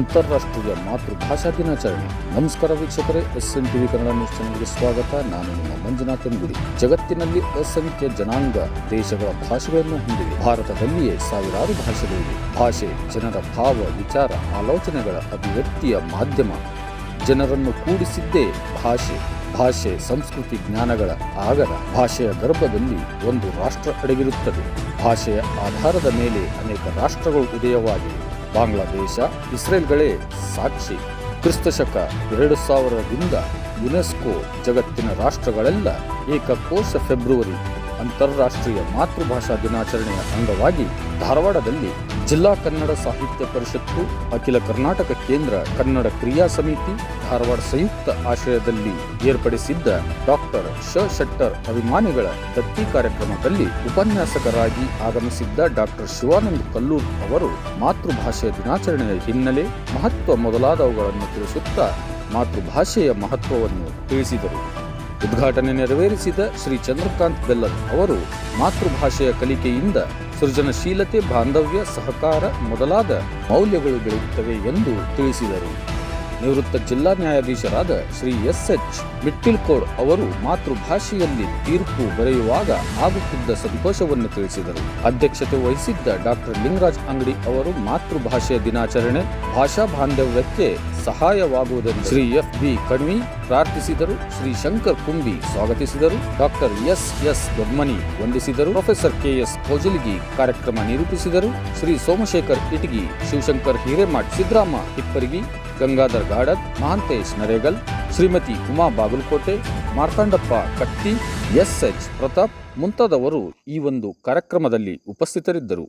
ಅಂತಾರಾಷ್ಟ್ರೀಯ ಮಾತೃಭಾಷಾ ದಿನಾಚರಣೆ. ನಮಸ್ಕಾರ ವೀಕ್ಷಕರೇ S N TV Kannada news ಚಾನಲ್ಗೆ ಸ್ವಾಗತ. ನಾನು ನಿಮ್ಮ ಮಂಜುನಾಥ್ ಗುಡಿ ಜಗತ್ತಿನಲ್ಲಿ ಅಸಂಖ್ಯ ಜನಾಂಗ ದೇಶಗಳ ಭಾಷೆಗಳನ್ನು ಹೊಂದಿವೆ. ಭಾರತದಲ್ಲಿಯೇ ಸಾವಿರಾರು ಭಾಷೆಗಳಿವೆ. ಭಾಷೆ, ಜನರ ಭಾವ, ವಿಚಾರ, ಆಲೋಚನೆಗಳ ಅಭಿವ್ಯಕ್ತಿಯ ಮಾಧ್ಯಮ. ಜನರನ್ನು ಕೂಡಿಸಿದ್ದೇ ಭಾಷೆ. ಭಾಷೆ, ಸಂಸ್ಕೃತಿ, ಜ್ಞಾನಗಳ ಆಗರ. ಭಾಷೆಯ ಗರ್ಭದಲ್ಲಿ ಒಂದು ರಾಷ್ಟ್ರ ಅಡಗಿರುತ್ತದೆ. ಭಾಷೆಯ ಆಧಾರದ ಮೇಲೆ ಅನೇಕ ರಾಷ್ಟ್ರಗಳು ಉದಯವಾಗಿವೆ. ಬಾಂಗ್ಲಾದೇಶ, ಇಸ್ರೇಲ್ಗಳೇ ಸಾಕ್ಷಿ. ಕ್ರಿಸ್ತಶಕ ಎರಡು ಸಾವಿರದಿಂದ ಯುನೆಸ್ಕೋ ಜಗತ್ತಿನ ರಾಷ್ಟ್ರಗಳೆಲ್ಲ ಏಕಕೋಶ ಫೆಬ್ರವರಿ ಅಂತಾರಾಷ್ಟ್ರೀಯ ಮಾತೃಭಾಷಾ ದಿನಾಚರಣೆಯ ಅಂಗವಾಗಿ ಧಾರವಾಡದಲ್ಲಿ ಜಿಲ್ಲಾ ಕನ್ನಡ ಸಾಹಿತ್ಯ ಪರಿಷತ್ತು, ಅಖಿಲ ಕರ್ನಾಟಕ ಕೇಂದ್ರ ಕನ್ನಡ ಕ್ರಿಯಾ ಸಮಿತಿ, ಧಾರವಾಡ ಸಂಯುಕ್ತ ಆಶ್ರಯದಲ್ಲಿ ಏರ್ಪಡಿಸಿದ್ದ ಡಾಕ್ಟರ್ ಶ. ಶೆಟ್ಟರ್ ಅಭಿಮಾನಿಗಳ ದತ್ತಿ ಕಾರ್ಯಕ್ರಮದಲ್ಲಿ ಉಪನ್ಯಾಸಕರಾಗಿ ಆಗಮಿಸಿದ್ದ ಡಾಕ್ಟರ್ ಶಿವಾನಂದ ಕಲ್ಲೂರ್ ಅವರು ಮಾತೃಭಾಷೆಯ ದಿನಾಚರಣೆಯ ಹಿನ್ನೆಲೆ ಮಹತ್ವ ಮೊದಲಾದವುಗಳನ್ನು ತಿಳಿಸುತ್ತಾ ಮಾತೃಭಾಷೆಯ ಮಹತ್ವವನ್ನು ತಿಳಿಸಿದರು. ಉದ್ಘಾಟನೆ ನೆರವೇರಿಸಿದ ಶ್ರೀ ಚಂದ್ರಕಾಂತ್ ಬೆಲ್ಲದ್ ಅವರು ಮಾತೃಭಾಷೆಯ ಕಲಿಕೆಯಿಂದ ಸೃಜನಶೀಲತೆ, ಬಾಂಧವ್ಯ, ಸಹಕಾರ ಮೊದಲಾದ ಮೌಲ್ಯಗಳು ಬೆಳೆಯುತ್ತವೆ ಎಂದು ತಿಳಿಸಿದರು. ನಿವೃತ್ತ ಜಿಲ್ಲಾ ನ್ಯಾಯಾಧೀಶರಾದ ಶ್ರೀ ಎಸ್ ಎಚ್ ಮಿಟ್ಟಿಲ್ಕೋಡ್ ಅವರು ಮಾತೃಭಾಷೆಯಲ್ಲಿ ತೀರ್ಪು ಬರೆಯುವಾಗ ಆಗುತ್ತಿದ್ದ ಸಂತೋಷವನ್ನು ತಿಳಿಸಿದರು. ಅಧ್ಯಕ್ಷತೆ ವಹಿಸಿದ್ದ ಡಾಕ್ಟರ್ ಲಿಂಗರಾಜ್ ಅಂಗಡಿ ಅವರು ಮಾತೃಭಾಷೆಯ ದಿನಾಚರಣೆ, ಭಾಷಾ ಬಾಂಧವ್ಯಕ್ಕೆ ಸಹಾಯವಾಗುವುದನ್ನು ಶ್ರೀ ಎಫ್ ಬಿ ಕಣ್ವಿ ಪ್ರಾರ್ಥಿಸಿದರು, ಶ್ರೀ ಶಂಕರ್ ಕುಂಬಿ ಸ್ವಾಗತಿಸಿದರು, ಡಾಕ್ಟರ್ ಎಸ್ ಎಸ್ ದೊಡ್ಮನಿ ವಂದಿಸಿದರು, ಪ್ರೊಫೆಸರ್ ಕೆ ಎಸ್ ಕೋಜಲಿಗಿ ಕಾರ್ಯಕ್ರಮ ನಿರೂಪಿಸಿದರು, ಶ್ರೀ ಸೋಮಶೇಖರ್ ಇಟಗಿ, ಶಿವಶಂಕರ್ ಹಿರೇಮಠ್ ಸಿದ್ದರಾಮ ಹಿಪ್ಪರಿಗಿ ಗಂಗಾಧರ್ ಗಾಡತ್, ಮಹಾಂತೇಶ್ ನರೇಗಲ್, ಶ್ರೀಮತಿ ಉಮಾ ಬಾಗಲಕೋಟೆ ಮಾರ್ತಾಂಡಪ್ಪ ಕಟ್ಟಿ, ಎಸ್ ಎಚ್ ಪ್ರತಾಪ್ ಮುಂತಾದವರು ಈ ಒಂದು ಕಾರ್ಯಕ್ರಮದಲ್ಲಿ ಉಪಸ್ಥಿತರಿದ್ದರು.